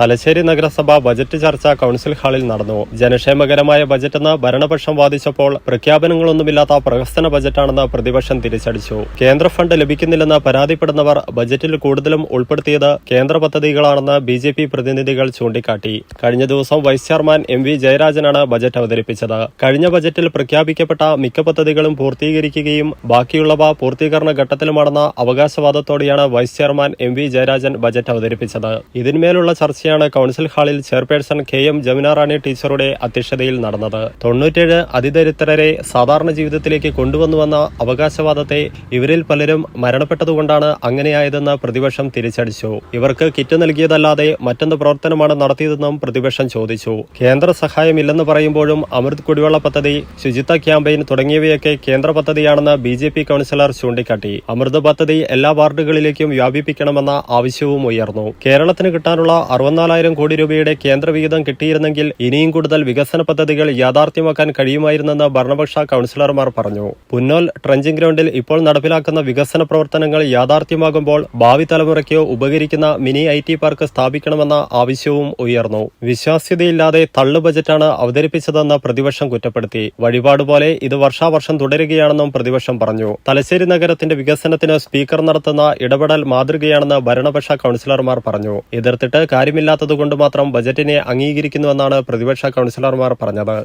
തലശ്ശേരി നഗരസഭ ബജറ്റ് ചർച്ച കൌൺസിൽ ഹാളിൽ നടന്നു. ജനക്ഷേമകരമായ ബജറ്റെന്ന് ഭരണപക്ഷം വാദിച്ചപ്പോൾ പ്രഖ്യാപനങ്ങളൊന്നുമില്ലാത്ത പ്രഹസന ബജറ്റാണെന്ന് പ്രതിപക്ഷം തിരിച്ചടിച്ചു. കേന്ദ്ര ഫണ്ട് ലഭിക്കുന്നില്ലെന്ന് പരാതിപ്പെടുന്നവർ ബജറ്റിൽ കൂടുതലും ഉൾപ്പെടുത്തിയത് കേന്ദ്ര പദ്ധതികളാണെന്ന് ബി ജെ പി പ്രതിനിധികൾ ചൂണ്ടിക്കാട്ടി. കഴിഞ്ഞ ദിവസം വൈസ് ചെയർമാൻ എം വി ജയരാജനാണ് ബജറ്റ് അവതരിപ്പിച്ചത്. കഴിഞ്ഞ ബജറ്റിൽ പ്രഖ്യാപിക്കപ്പെട്ട മിക്ക പദ്ധതികളും പൂർത്തീകരിക്കുകയും ബാക്കിയുള്ളവ പൂർത്തീകരണ ഘട്ടത്തിലുമാണെന്ന അവകാശവാദത്തോടെയാണ് vice chairman M V Jayarajan budget അവതരിപ്പിച്ചത്. ഇതിന്മേലുള്ള ചർച്ചയാണ് കൌൺസിൽ ഹാളിൽ ചെയർപേഴ്സൺ കെ എം ജമുനാറാണി ടീച്ചറുടെ അധ്യക്ഷതയിൽ നടന്നത്. തൊണ്ണൂറ്റേഴ് അതിദരിദ്രരെ സാധാരണ ജീവിതത്തിലേക്ക് കൊണ്ടുവന്നുവെന്ന അവകാശവാദത്തെ ഇവരിൽ പലരും മരണപ്പെട്ടതുകൊണ്ടാണ് അങ്ങനെയായതെന്ന് പ്രതിപക്ഷം തിരിച്ചടിച്ചു. ഇവർക്ക് കിറ്റ് നൽകിയതല്ലാതെ മറ്റൊന്ന് പ്രവർത്തനമാണ് നടത്തിയതെന്നും പ്രതിപക്ഷം ചോദിച്ചു. കേന്ദ്ര സഹായമില്ലെന്ന് പറയുമ്പോഴും അമൃത് കുടിവെള്ള പദ്ധതി ശുചിത്വ ക്യാമ്പയിൻ തുടങ്ങിയവയൊക്കെ കേന്ദ്ര പദ്ധതിയാണെന്ന് ബി ജെ പി കൌൺസിലർ ചൂണ്ടിക്കാട്ടി. അമൃത് പദ്ധതി എല്ലാ വാർഡുകളിലേക്കും വ്യാപിപ്പിക്കണമെന്ന ആവശ്യവും ഉയർന്നു. കേരളത്തിന് കിട്ടാനുള്ള അറുപത്തിനാലായിരം കോടി രൂപയുടെ കേന്ദ്രവിഹിതം കിട്ടിയിരുന്നെങ്കിൽ ഇനിയും കൂടുതൽ വികസന പദ്ധതികൾ യാഥാർത്ഥ്യമാക്കാൻ കഴിയുമായിരുന്നെന്ന് ഭരണപക്ഷ കൌൺസിലർമാർ പറഞ്ഞു. പുന്നോൽ ട്രഞ്ചിംഗ് ഗ്രൗണ്ടിൽ ഇപ്പോൾ നടപ്പിലാക്കുന്ന വികസന പ്രവർത്തനങ്ങൾ യാഥാർത്ഥ്യമാകുമ്പോൾ ഭാവി തലമുറയ്ക്ക് ഉപകരിക്കുന്ന മിനി ഐ ടി പാർക്ക് സ്ഥാപിക്കണമെന്ന ആവശ്യവും ഉയർന്നു. വിശ്വാസ്യതയില്ലാതെ തള്ളു ബജറ്റാണ് അവതരിപ്പിച്ചതെന്ന് പ്രതിപക്ഷം കുറ്റപ്പെടുത്തി. വഴിപാട് പോലെ ഇത് വർഷാവർഷം തുടരുകയാണെന്നും പ്രതിപക്ഷം പറഞ്ഞു. തലശ്ശേരി നഗരത്തിന്റെ വികസനത്തിന് സ്പീക്കർ നടത്തുന്ന ഇടപെടൽ മാതൃകയാണെന്ന് ഭരണപക്ഷ കൌൺസിലർമാർ പറഞ്ഞു. എതിർത്തിട്ട് കാര്യമില്ലാത്തതുകൊണ്ട് മാത്രം ബജറ്റിനെ അംഗീകരിക്കുന്നുവെന്നാണ് പ്രതിപക്ഷ കൌൺസിലർമാർ പറഞ്ഞത്.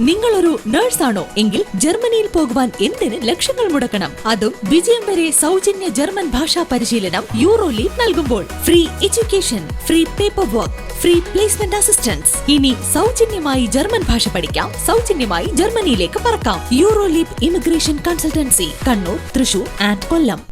നിങ്ങളൊരു നേഴ്സാണോ എങ്കിൽ ജർമ്മനിയിൽ പോകുവാൻ എന്തിന് ലക്ഷങ്ങൾ മുടക്കണം? അതും വിജയം വരെ സൗജന്യ ജർമ്മൻ ഭാഷാ പരിശീലനം യൂറോ നൽകുമ്പോൾ. Free education free paperwork free placement assistance ഇനി സൗജന്യമായി ജർമ്മൻ ഭാഷ പഠിക്കാം. സൗജന്യമായി ജർമ്മനിയിലേക്ക് പറക്കാം. Euro immigration consultancy Kannur Thrissur and Kollam.